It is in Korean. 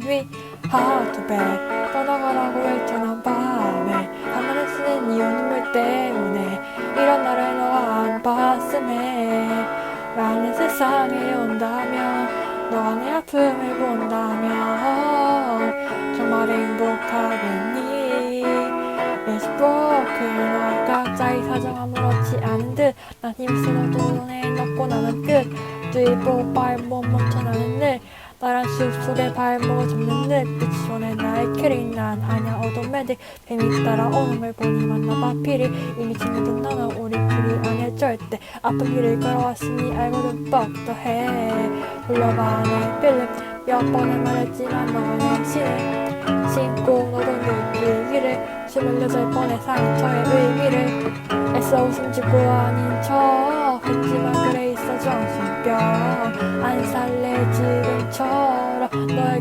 to bed 떠나가라고 외쳐난 밤에 가만히 쓰는 이유 눈물 때문에 이런 나를 너와 안 봤음에 라는 세상에 온다면 너와 내 아픔을 본다면 정말 행복하겠니? It's broken 너 각자의 사정 아무렇지 않은 듯난 힘쓰고도 눈에 넣고 나는 끝. 뒤로 발못 멈춰 나는 늘 나란 숲 속에 발목을 잡는 늘 빛이 오네. 나의 캐리 난 아냐. 어둠매들 뱀이 따라오는 걸 보니 만나봐. 피리 이미 친구든 너는 우리끼리 아닐 절대 아픈 길을 걸어왔으니 알고도 뻑더해. 흘러가는 필름. 몇 번을 말했지만 너는 행신을 신고 너던 그 길을 스물여덟 번의 상처의 의미를 애써 웃음 짓고 아닌 척 했지만 정신병 안 살래 지금처럼 너에게